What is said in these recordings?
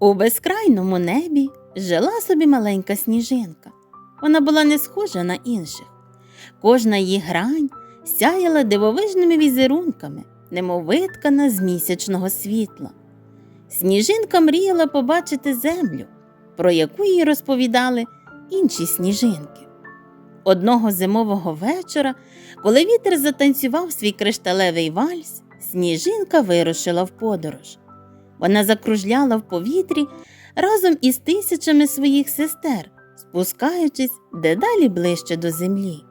У безкрайному небі жила собі маленька сніжинка. Вона була не схожа на інших. Кожна її грань сяяла дивовижними візерунками, немов виткана з місячного світла. Сніжинка мріяла побачити землю, про яку їй розповідали інші сніжинки. Одного зимового вечора, коли вітер затанцював свій кришталевий вальс, сніжинка вирушила в подорож. Вона закружляла в повітрі разом із тисячами своїх сестер, спускаючись дедалі ближче до землі.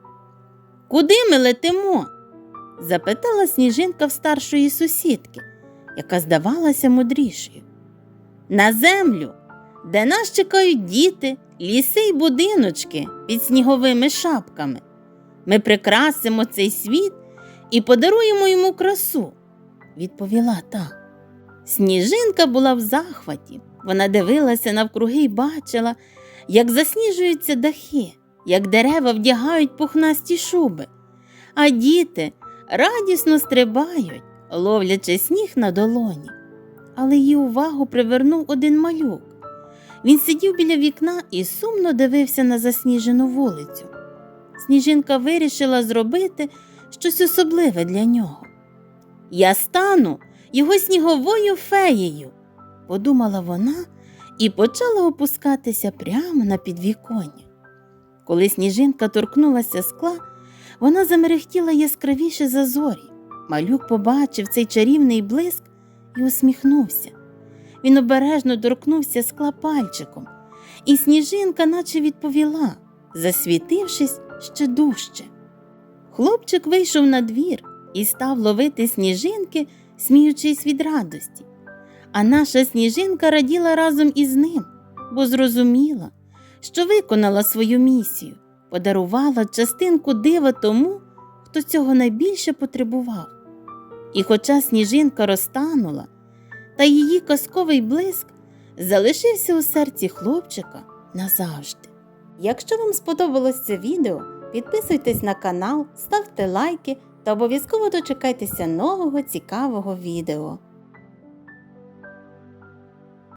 Куди ми летимо? запитала сніжинка в старшої сусідки, яка здавалася мудрішою. На землю, де нас чекають діти, ліси й будиночки під сніговими шапками. Ми прикрасимо цей світ і подаруємо йому красу, відповіла та. Сніжинка була в захваті. Вона дивилася навкруги й бачила, як засніжуються дахи, як дерева вдягають пухнасті шуби, а діти радісно стрибають, ловлячи сніг на долоні. Але її увагу привернув один малюк. Він сидів біля вікна і сумно дивився на засніжену вулицю. Сніжинка вирішила зробити щось особливе для нього. Я стану його сніговою феєю, подумала вона і почала опускатися прямо на підвіконня. Коли сніжинка торкнулася скла, вона замерехтіла яскравіше за зорі. Малюк побачив цей чарівний блиск і усміхнувся. Він обережно торкнувся скла пальчиком, і сніжинка наче відповіла, засвітившись ще дужче. Хлопчик вийшов на двір і став ловити сніжинки, сміючись від радості. А наша сніжинка раділа разом із ним, бо зрозуміла, що виконала свою місію, подарувала частинку дива тому, хто цього найбільше потребував. І хоча сніжинка розтанула, та її казковий блиск залишився у серці хлопчика назавжди. Якщо вам сподобалось це відео, підписуйтесь на канал, ставте лайки та обов'язково дочекайтеся нового цікавого відео.